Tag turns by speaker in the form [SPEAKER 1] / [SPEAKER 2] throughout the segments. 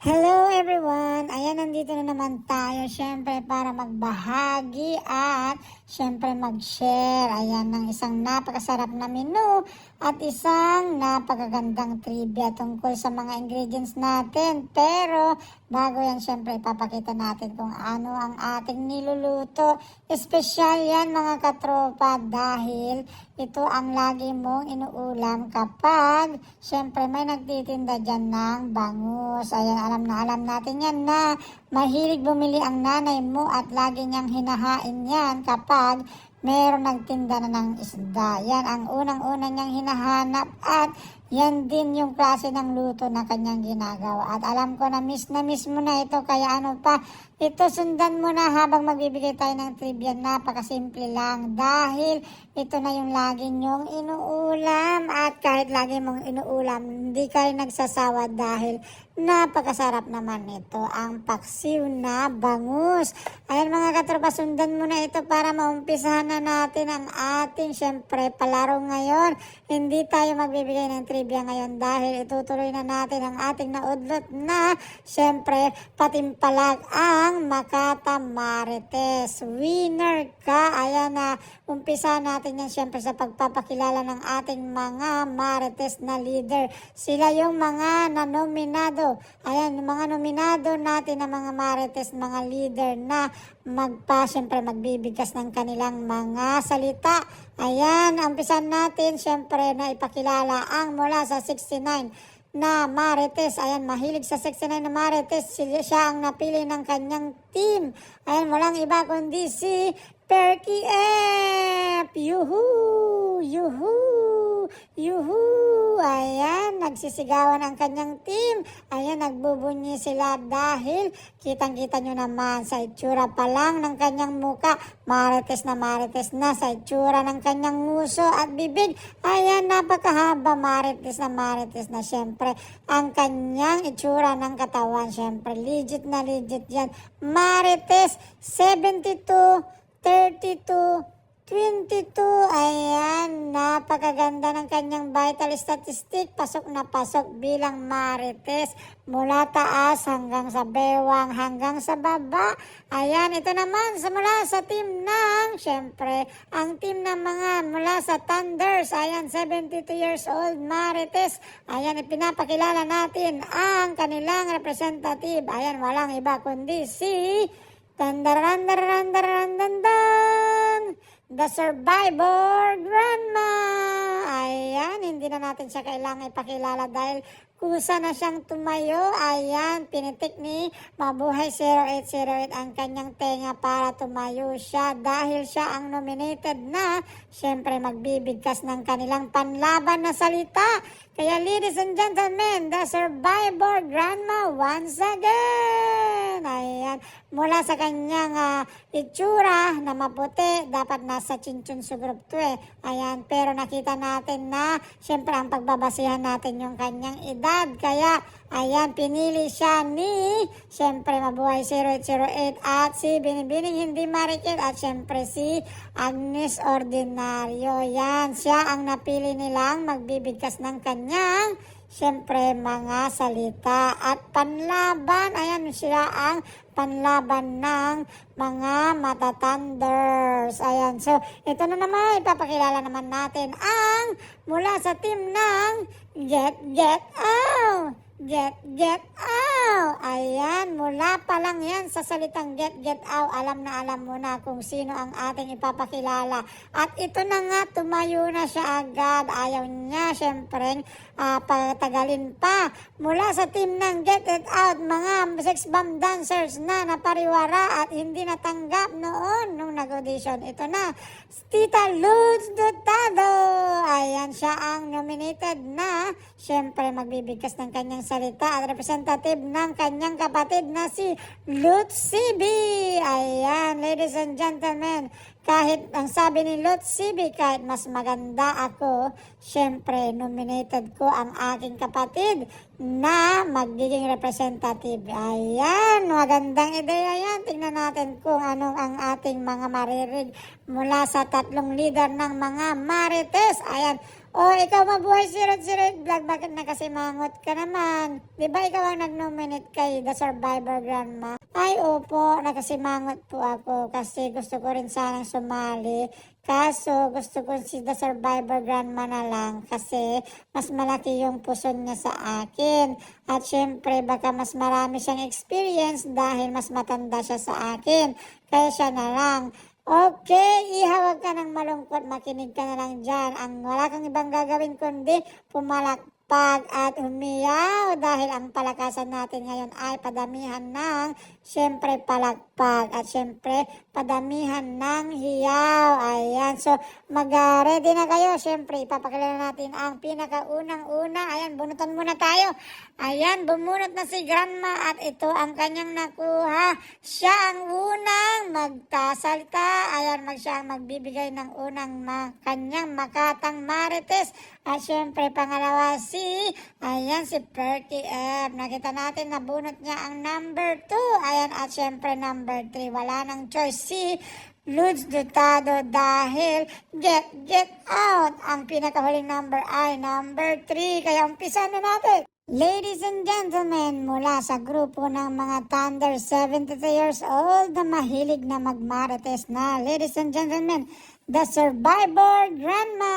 [SPEAKER 1] Hello everyone! Ayan, nandito na naman tayo syempre para magbahagi at syempre mag-share. Ayan, ng isang napakasarap na menu at isang napakagandang trivia tungkol sa mga ingredients natin. Pero bago yan, syempre ipapakita natin kung ano ang ating niluluto. Espesyal yan mga katropa dahil ito ang lagi mong inuulam kapag syempre may nagtitinda dyan ng bangus. Ayan, alam na alam natin yan na mahilig bumili ang nanay mo at lagi niyang hinahain yan kapag meron nagtinda na ng isda. Yan ang unang-una niyang hinahanap at yan din yung klase ng luto na kanyang ginagawa. At alam ko na miss na miss mo na ito kaya ano pa, ito sundan mo na habang magbibigay tayo ng trivia. Napakasimple lang dahil ito na yung lagi nyong inuulam at kahit lagi mong inuulam, hindi kayo nagsasawa dahil napakasarap naman ito. Ang paksiw na bangus. Ayan mga katropa, sundan mo na ito para maumpisahan na natin ang ating syempre palaro ngayon. Hindi tayo magbibigay ng trivia ngayon dahil itutuloy na natin ang ating naudlot na syempre patimpalag ang Makata Marites. Winner ka! Ayan na, umpisa natin yan syempre sa pagpapakilala ng ating mga Marites na leader. Sila yung mga nanominado. Ayan, yung mga nominado natin na mga Marites, mga leader na magpa, syempre magbibigkas ng kanilang mga salita. Ayan, umpisan natin syempre na ipakilala ang mula sa 69 na Marites. Ayan, mahilig sa 69 na Marites. Siya, ang napili ng kanyang team. Ayan, walang iba kundi si Perky F. Yuhu! Yuhu! Yuhu! Ayan, nagsisigawan ang kanyang team. Ayan, nagbubunyi sila dahil kitang-kita nyo naman sa itsura pa lang ng kanyang muka. Marites na marites na sa itsura ng kanyang nguso at bibig. Ayan, napakahaba marites na marites na syempre. Ang kanyang itsura ng katawan, syempre, legit na legit yan. Marites, 72, 32, 22, ayan, napakaganda ng kanyang vital statistic, pasok na pasok bilang marites, mula taas hanggang sa bewang, hanggang sa baba. Ayan, ito naman, sa mula sa team ng, syempre, ang team ng mga mula sa Thunders, ayan, 72 years old, marites, ayan, ipinapakilala natin ang kanilang representative, ayan, walang iba kundi si, Tandarandarandarandandan! The Survivor Grandma! Ayan, hindi na natin siya kailangan ipakilala dahil kusa na siyang tumayo. Ayan, pinitik ni Mabuhay 0808 ang kanyang tenga para tumayo siya dahil siya ang nominated na syempre magbibigkas ng kanilang panlaban na salita. Kaya ladies and gentlemen, the Survivor Grandma once again! Ayan, mula sa kanyang ah, itsura na maputi, dapat nasa Chinchun su group 2 eh. Ayan, pero nakita natin na syempre ang pagbabasihan natin yung kanyang edad. Kaya, ayan, pinili siya ni syempre Mabuhay 0808 at si Binibining Hindi Marikit at syempre si Agnes Ordinario. Yan, siya ang napili nilang magbibigkas ng kanyang Siyempre, mga salita at panlaban. Ayan, siya ang panlaban ng mga matatanders. Ayan, so ito na naman, ipapakilala naman natin ang mula sa team ng Get Get Out. Get Get Out. Ayan, mula pa lang yan sa salitang Get Get Out, alam na alam mo na kung sino ang ating ipapakilala. At ito na nga, tumayo na siya agad. Ayaw niya, syempre, ah, patagalin pa. Mula sa team ng Get It Out, mga sex bomb dancers na napariwara at hindi natanggap noon nung nag-audition. Ito na, Tita Luz Dotado. Ayan, siya ang nominated na, syempre, magbibigkas ng kanyang salita at representative ng kanyang kapatid na si Lutz Sibi. Ayan, ladies and gentlemen, kahit ang sabi ni Lutz Sibi, kahit mas maganda ako, syempre, nominated ko ang aking kapatid na magiging representative. Ayan, magandang ideya yan. Tingnan natin kung anong ang ating mga maririg mula sa tatlong leader ng mga marites. Ayan, Oh, ikaw mabuhay si Rod si Rod Vlog. Bakit nakasimangot ka naman? Di ba ikaw ang nag-nominate kay The Survivor Grandma? Ay, opo. Nakasimangot po ako kasi gusto ko rin sanang sumali. Kaso, gusto ko si The Survivor Grandma na lang kasi mas malaki yung puso niya sa akin. At syempre, baka mas marami siyang experience dahil mas matanda siya sa akin. Kaya siya na lang. Okay, ihawag ka ng malungkot, makinig ka na lang dyan. Ang wala kang ibang gagawin kundi pumalakpag at humiyaw dahil ang palakasan natin ngayon ay padamihan ng syempre palakpag at syempre padamihan ng hiyaw. Ayan, so mag-ready na kayo. Syempre, ipapakilala natin ang pinakaunang-una. Ayan, bunutan muna tayo. Ayan, bumunot na si Grandma at ito ang kanyang nakuha. Siya ang unang magtasalta. Ayan, mag siya ang magbibigay ng unang ma kanyang makatang marites. At syempre, pangalawa si, ayan, si Perky F. Nakita natin na bunot niya ang number 2. Ayan, at syempre number 3. Wala nang choice. Si Luz Dotado dahil get, get out. Ang pinakahuling number ay number 3. Kaya umpisa na natin. Ladies and gentlemen, mula sa grupo ng mga Thunder 73 years old na mahilig na magmarites na. Ladies and gentlemen, the Survivor Grandma!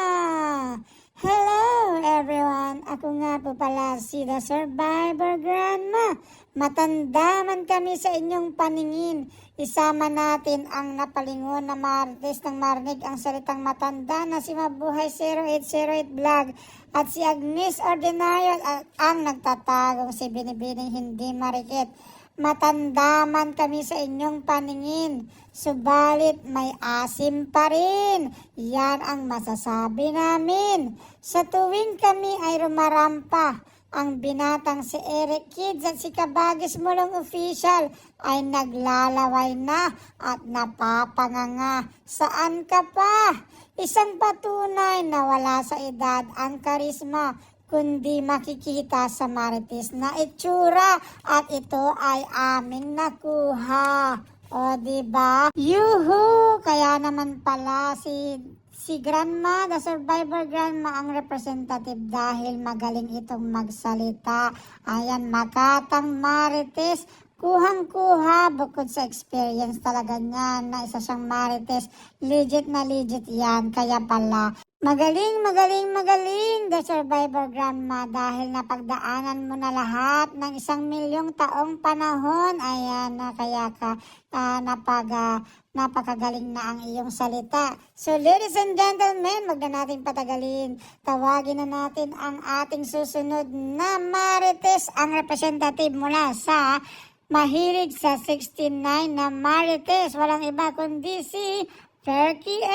[SPEAKER 1] Hello everyone! Ako nga po pala si The Survivor Grandma. Matanda man kami sa inyong paningin. Isama natin ang napalingon na marites ng marinig ang salitang matanda na si Mabuhay 0808 Vlog at si Agnes Ordinario at ang nagtatagong si Binibining hindi marikit. Matanda man kami sa inyong paningin, subalit may asim pa rin. Yan ang masasabi namin. Sa tuwing kami ay rumarampa, ang binatang si Eric Kids at si Kabagis Mulong Official ay naglalaway na at napapanganga. Saan ka pa? Isang patunay na wala sa edad ang karisma kundi makikita sa marites na itsura at ito ay aming nakuha. O, di ba? Yuhu! Kaya naman pala si si Grandma, the Survivor Grandma ang representative dahil magaling itong magsalita. Ayan, makatang marites. Kuhang-kuha bukod sa experience talaga niya na isa siyang marites. Legit na legit yan. Kaya pala, Magaling, magaling, magaling, The Survivor Grandma, dahil napagdaanan mo na lahat ng isang milyong taong panahon. Ayan, na kaya ka ah, napag, ah, napakagaling na ang iyong salita. So, ladies and gentlemen, wag na natin patagalin. Tawagin na natin ang ating susunod na Marites, ang representative mula sa mahilig sa 69 na Marites. Walang iba kundi si Perky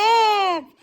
[SPEAKER 1] F.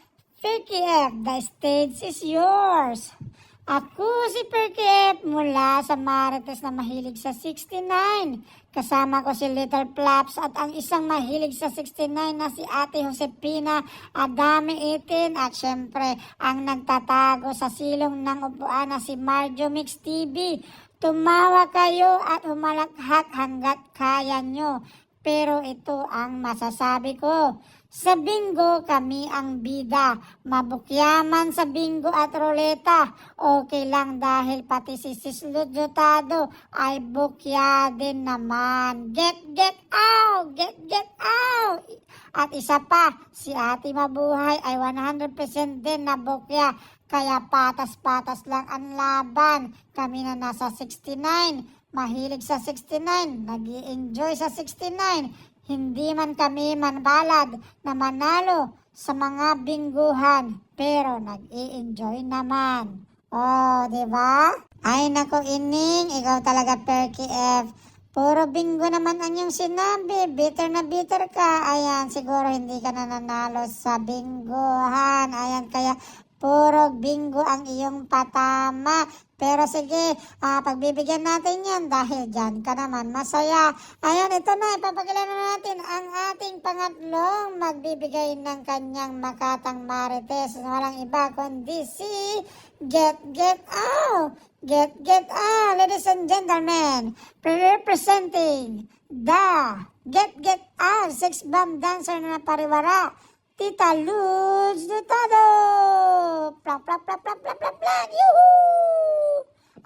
[SPEAKER 1] Perky F, the stage is yours. Ako si Perky mula sa Marites na mahilig sa 69. Kasama ko si Little Flaps at ang isang mahilig sa 69 na si Ate Josepina Adami 18 at syempre ang nagtatago sa silong ng upuan na si Marjo Mix TV. Tumawa kayo at humalakhak hanggat kaya nyo. Pero ito ang masasabi ko. Sa bingo, kami ang bida. Mabukyaman sa bingo at roleta. Okay lang dahil pati si Sislud Jotado ay bukya din naman. Get, get out! Get, get out! At isa pa, si Ate Mabuhay ay 100% din na bukya. Kaya patas-patas lang ang laban. Kami na nasa 69 mahilig sa 69, nag enjoy sa 69, hindi man kami manbalad na manalo sa mga bingguhan, pero nag-i-enjoy naman. Oh, di ba? Ay nako ining, ikaw talaga Perky F. Puro bingo naman ang iyong sinabi. Bitter na bitter ka. Ayan, siguro hindi ka na nanalo sa bingguhan. Ayan, kaya puro bingo ang iyong patama. Pero sige, ah, pagbibigyan natin yan dahil dyan ka naman masaya. Ayan, ito na, ipapakilala natin ang ating pangatlong magbibigay ng kanyang makatang marites. Walang iba kundi si Get Get Out. Get Get Out, ladies and gentlemen. Representing the Get Get Out, six bomb dancer na pariwara. Tita Luz Dutado! Plak, plak, plak, plak, plak, plak, plak! Yuhuu!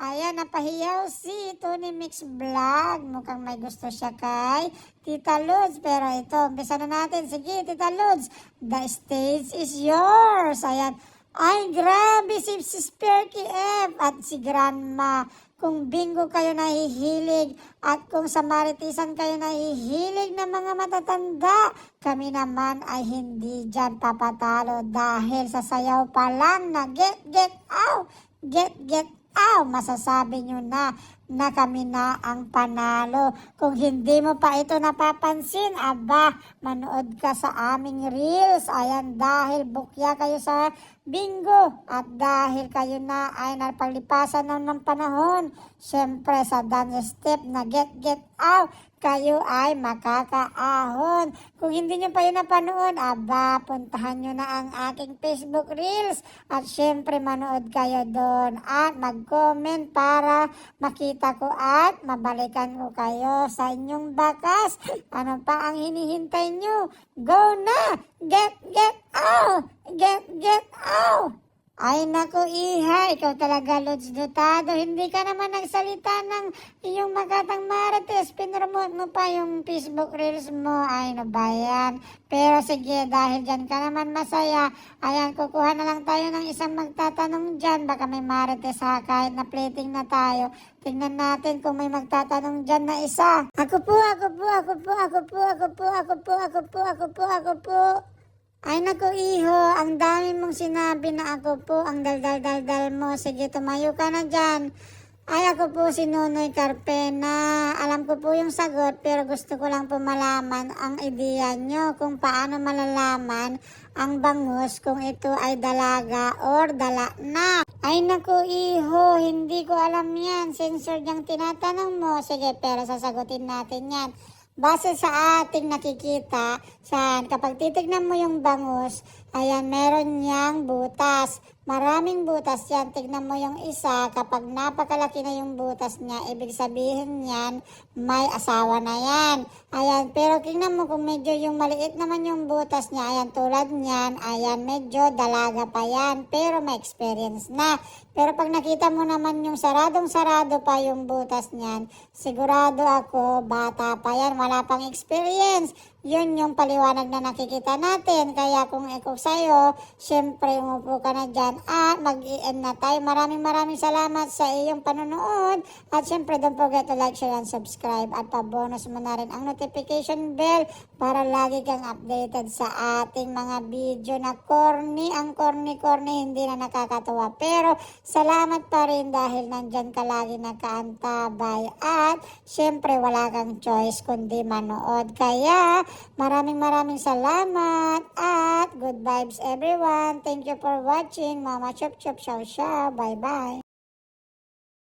[SPEAKER 1] Ayan, napahiyaw si Tony Mix Vlog. Mukhang may gusto siya kay Tita Luz. Pero ito, umpisa na natin. Sige, Tita Luz, the stage is yours. Ayan. Ay, grabe si, si Sperky F at si Grandma. Kung bingo kayo nahihilig at kung sa maritisan kayo nahihilig ng mga matatanda, kami naman ay hindi dyan papatalo dahil sa sayaw pa lang na get, get out, get, get out, masasabi nyo na na kami na ang panalo. Kung hindi mo pa ito napapansin, aba, manood ka sa aming reels. Ayan, dahil bukya kayo sa bingo at dahil kayo na ay napaglipasan ng, ng panahon, syempre sa dance step na get, get out, kayo ay makakaahon. Kung hindi nyo pa yun napanood, aba, puntahan nyo na ang aking Facebook Reels at syempre manood kayo doon at mag-comment para makita ko at mabalikan ko kayo sa inyong bakas. Ano pa ang hinihintay nyo? Go na! Get, get out! Get, get out! Ay nako Iha, ikaw talaga Lods Dotado. Hindi ka naman nagsalita ng iyong magatang marites. Pinromote mo pa yung Facebook Reels mo. Ay na ba yan? Pero sige, dahil dyan ka naman masaya, ayan, kukuha na lang tayo ng isang magtatanong dyan. Baka may marites ha, kahit na plating na tayo. Tingnan natin kung may magtatanong dyan na isa. Ako po, ako po, ako po, ako po, ako po, ako po, ako po, ako po, ako po. Ay naku iho, ang dami mong sinabi na ako po ang daldal-daldal mo. Sige, tumayo ka na dyan. Ay ako po si Nonoy Carpena. Alam ko po yung sagot pero gusto ko lang po malaman ang ideya nyo kung paano malalaman ang bangus kung ito ay dalaga or dala na. Ay naku iho, hindi ko alam yan. Sensor niyang tinatanong mo. Sige, pero sasagutin natin yan. Base sa ating nakikita, saan kapag titignan mo yung bangus, ayan, meron niyang butas. Maraming butas yan. Tignan mo yung isa, kapag napakalaki na yung butas niya, ibig sabihin yan, may asawa na yan. Ayan, pero tingnan mo kung medyo yung maliit naman yung butas niya, ayan, tulad niyan, ayan, medyo dalaga pa yan, pero may experience na. Pero pag nakita mo naman yung saradong-sarado pa yung butas niyan, sigurado ako, bata pa yan, wala pang experience. Yun yung paliwanag na nakikita natin. Kaya kung ikaw sa'yo, syempre umupo ka na dyan at mag end na tayo. Maraming maraming salamat sa iyong panonood. At syempre don't forget to like, share, and subscribe. At pabonus mo na rin ang notification bell para lagi kang updated sa ating mga video na corny. Ang corny-corny hindi na nakakatawa. Pero salamat pa rin dahil nandyan ka lagi nakaantabay. At syempre wala kang choice kundi manood. Kaya maraming maraming salamat at good vibes everyone. Thank you for watching. Mama Chop Chop Chow Chow. Bye bye.